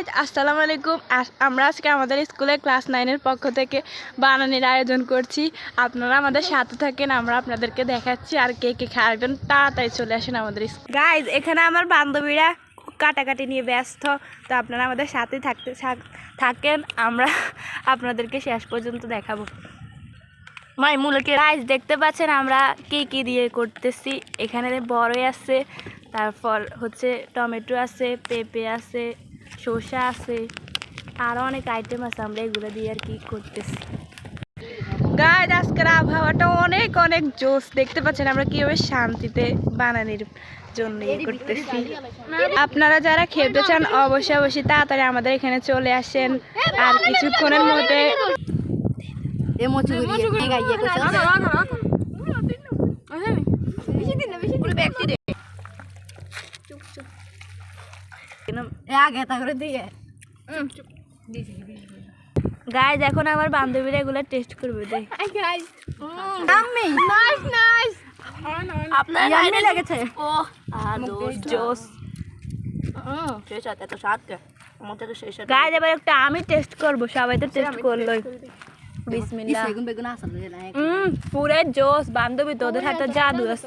Guys আসসালামু আলাইকুম। আমরা আজকে আমাদের স্কুলে ক্লাস নাইনের পক্ষ থেকে বানানির আয়োজন করছি। আপনারা আমাদের সাথে থাকেন, আমরা আপনাদেরকে দেখাচ্ছি আর কে কে খাবেন তাড়াতাড়ি চলে আসেন আমাদের স্কুল। গাইজ এখানে আমার বান্ধবীরা কাটাকাটি নিয়ে ব্যস্ত, তো আপনারা আমাদের সাথে থাকতে, থাক- থাকেন, আমরা আপনাদেরকে শেষ পর্যন্ত দেখাবো। মাই মূলকে গাইজ দেখতে পাচ্ছেন আমরা কে কি দিয়ে করতেছি। এখানে বড়ই আছে, তারপর হচ্ছে টমেটো আছে, পেঁপে আছে শসা আছে আরও অনেক আইটেম আছে আমরা এগুলো দিয়ে আর কি করতেছি। গাইজ আজকের আবহাওয়াটা অনেক অনেক জোস দেখতে পাচ্ছেন আমরা কীভাবে শান্তিতে বানানির জন্য ইয়ে করতেছি। আপনারা যারা খেতে চান অবশ্যই অবশ্যই তাড়াতাড়ি আমাদের এখানে চলে আসেন। আর কিছুক্ষণের মধ্যে গাইজ এখন আমার বান্ধবীরা এগুলো টেস্ট করবে দেখ। আপনার লেগেছে। জোস গাইজ এবার একটা আমি টেস্ট করব সবাই তো টেস্ট করল বিসমিল্লাহ। হুম পুরো জোস বান্ধবী তোদের হাতে জাদু আছে।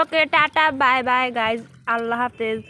Okay tata bye bye guys আল্লাহ হাফেজ